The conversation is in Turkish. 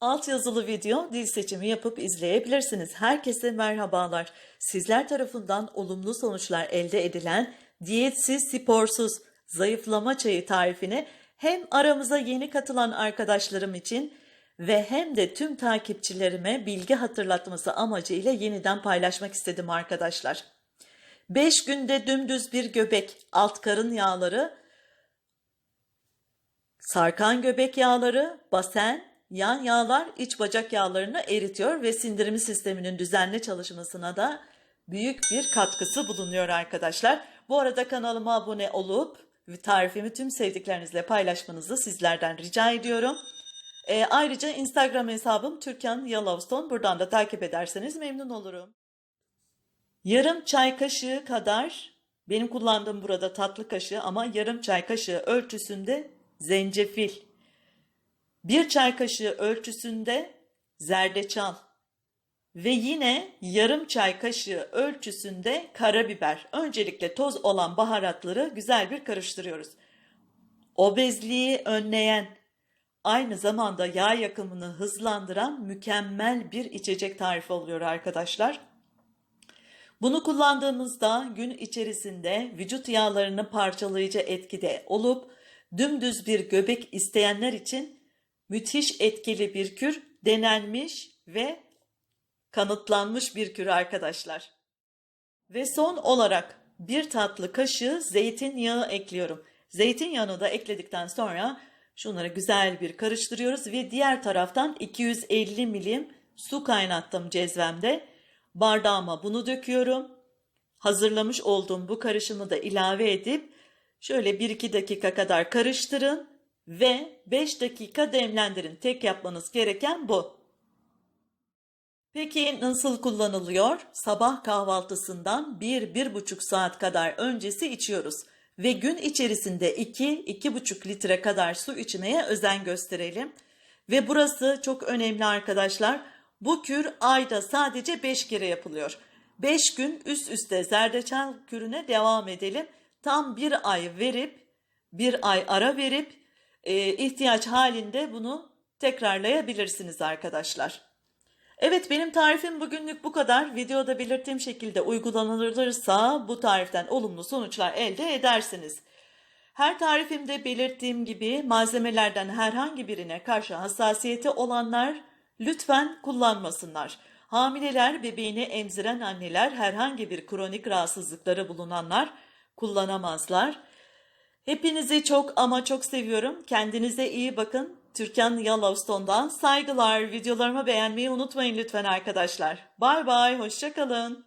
Alt yazılı video dil seçimi yapıp izleyebilirsiniz. Herkese merhabalar. Sizler tarafından olumlu sonuçlar elde edilen diyetsiz sporsuz zayıflama çayı tarifini hem aramıza yeni katılan arkadaşlarım için ve hem de tüm takipçilerime bilgi hatırlatması amacıyla yeniden paylaşmak istedim arkadaşlar. 5 günde dümdüz bir göbek, alt karın yağları, Sarkan göbek yağları, basen, yan yağlar iç bacak yağlarını eritiyor ve sindirim sisteminin düzenli çalışmasına da büyük bir katkısı bulunuyor arkadaşlar. Bu arada kanalıma abone olup tarifimi tüm sevdiklerinizle paylaşmanızı sizlerden rica ediyorum. Ee, ayrıca Instagram hesabım Türkan Yellowstone. Buradan da takip ederseniz memnun olurum. Yarım çay kaşığı kadar benim kullandığım burada tatlı kaşığı ama yarım çay kaşığı ölçüsünde zencefil. Bir çay kaşığı ölçüsünde zerdeçal ve yine yarım çay kaşığı ölçüsünde karabiber. Öncelikle toz olan baharatları güzel bir karıştırıyoruz. Obezliği önleyen, aynı zamanda yağ yakımını hızlandıran mükemmel bir içecek tarifi oluyor arkadaşlar. Bunu kullandığımızda gün içerisinde vücut yağlarını parçalayıcı etkide olup dümdüz bir göbek isteyenler için müthiş etkili bir kür denenmiş ve kanıtlanmış bir kür arkadaşlar. Ve son olarak bir tatlı kaşığı zeytinyağı ekliyorum. Zeytinyağını da ekledikten sonra şunları güzel bir karıştırıyoruz ve diğer taraftan 250 milim su kaynattım cezvemde. Bardağıma bunu döküyorum. Hazırlamış olduğum bu karışımı da ilave edip şöyle 1-2 dakika kadar karıştırın ve 5 dakika demlendirin. Tek yapmanız gereken bu. Peki nasıl kullanılıyor? Sabah kahvaltısından 1-1,5 saat kadar öncesi içiyoruz ve gün içerisinde 2-2,5 litre kadar su içmeye özen gösterelim. Ve burası çok önemli arkadaşlar. Bu kür ayda sadece 5 kere yapılıyor. 5 gün üst üste zerdeçal kürüne devam edelim. Tam bir ay verip, bir ay ara verip e, ihtiyaç halinde bunu tekrarlayabilirsiniz arkadaşlar. Evet benim tarifim bugünlük bu kadar. Videoda belirttiğim şekilde uygulanılırsa bu tariften olumlu sonuçlar elde edersiniz. Her tarifimde belirttiğim gibi malzemelerden herhangi birine karşı hassasiyeti olanlar lütfen kullanmasınlar. Hamileler, bebeğini emziren anneler, herhangi bir kronik rahatsızlıkları bulunanlar kullanamazlar. Hepinizi çok ama çok seviyorum. Kendinize iyi bakın. Türkan Yellowstone'dan saygılar. Videolarımı beğenmeyi unutmayın lütfen arkadaşlar. Bay bay, hoşçakalın.